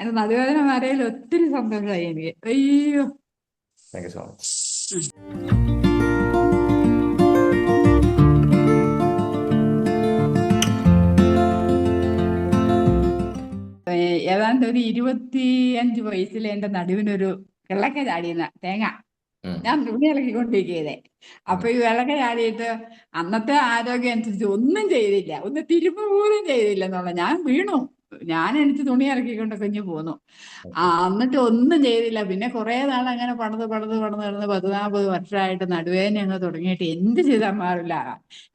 എന്റെ നടുവേദന മാറിയതിൽ ഒത്തിരി സന്തോഷമായി എനിക്ക്. അയ്യോ. താങ്ക് യു സോ മച്ച് ഏതാണ്ട് ഒരു ഇരുപത്തി അഞ്ച് വയസ്സിൽ എന്റെ നടുവിനൊരു വെള്ളക്ക ചാടിയെന്ന തേങ്ങ. ഞാൻ തുണി ഇളക്കിക്കൊണ്ടിരിക്കുകയെ അപ്പൊ ഈ വിളക്ക ചാടിയിട്ട് അന്നത്തെ ആരോഗ്യം അനുസരിച്ച് ഒന്നും ചെയ്തില്ല. ഒന്ന് തിരുമ്പ് പോലും ചെയ്തില്ല എന്നുള്ള ഞാൻ വീണു. ഞാൻ എനിക്ക് തുണി ഇറക്കിക്കൊണ്ട് കുഞ്ഞു പോന്നു. ആ എന്നിട്ട് ഒന്നും ചെയ്തില്ല. പിന്നെ കുറെ നാൾ അങ്ങനെ പണിത് പണിത് പണിത് നടന്ന് പതിനാൽപ്പത് നാൽപ്പത് വർഷമായിട്ട് നടുവേദന അങ്ങ് തുടങ്ങിയിട്ട് എന്ത് ചെയ്താൽ മാറില്ല.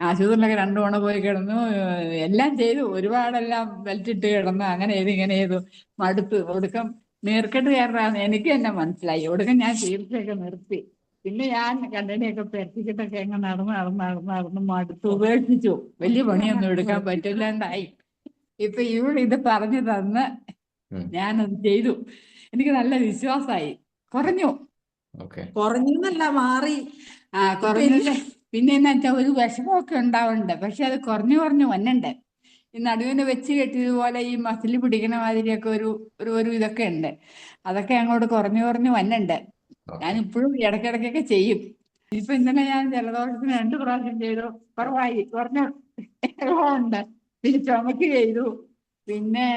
ആശുപത്രിയിലൊക്കെ രണ്ടു തവണ പോയി കിടന്നു. എല്ലാം ചെയ്തു. ഒരുപാടെല്ലാം വലിച്ചിട്ട് കിടന്നു. അങ്ങനെ ചെയ്തു ഇങ്ങനെ ചെയ്തു. മടുത്ത്. ഒടുക്കം നീർക്കെട്ട് കയറാന്ന് എനിക്ക് തന്നെ മനസ്സിലായി. ഒടുക്കം ഞാൻ ചികിത്സയൊക്കെ നിർത്തി. പിന്നെ ഞാൻ കണ്ടണിയൊക്കെ പെരട്ടിക്കിട്ടൊക്കെ അങ്ങ് നടന്ന് നടന്ന് നടന്ന് നടന്ന് മടുത്ത്. ഉപേക്ഷിച്ചു. വലിയ പണിയൊന്നും എടുക്കാൻ പറ്റില്ലാണ്ടായി. ഇപ്പൊ ഇവിടെ ഇത് പറഞ്ഞു തന്ന് ഞാൻ ഞാനത് ചെയ്തു. എനിക്ക് നല്ല വിശ്വാസമായി കുറഞ്ഞു. കുറഞ്ഞല്ല കുറഞ്ഞെന്നല്ല മാറി. ആ കുറഞ്ഞു. പിന്നെ? എന്നാ വെച്ചാൽ ഒരു വിഷമമൊക്കെ ഉണ്ടാവുന്നുണ്ട്. പക്ഷെ അത് കുറഞ്ഞു കുറഞ്ഞു വന്നുണ്ട്. ഈ നടുവിന് വെച്ച് കെട്ടിയതുപോലെ ഈ മസിൽ പിടിക്കണ മാതിരിയൊക്കെ ഒരു ഒരു ഒരു ഇതൊക്കെ ഉണ്ട്. അതൊക്കെ അങ്ങോട്ട് കുറഞ്ഞു കുറഞ്ഞു വന്നുണ്ട്. ഞാൻ ഇപ്പോഴും ഇടക്കിടക്കൊക്കെ ചെയ്യും. ഇപ്പൊ ഇന്നലെ ഞാൻ ജലദോഷത്തിന് രണ്ട് പ്രാവശ്യം ചെയ്തു. കുറവായി. കുറഞ്ഞു. കുറവുണ്ട്. പിന്നെ ചുമക്ക് ചെയ്തു. പിന്നെ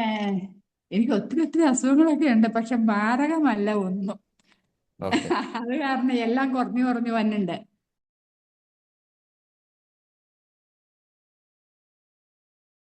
എനിക്ക് ഒത്തിരി ഒത്തിരി അസുഖങ്ങളൊക്കെ ഉണ്ട്. പക്ഷെ മാരകമല്ല ഒന്നും. അത് കാരണം എല്ലാം കുറഞ്ഞു കുറഞ്ഞു വന്നുണ്ട്.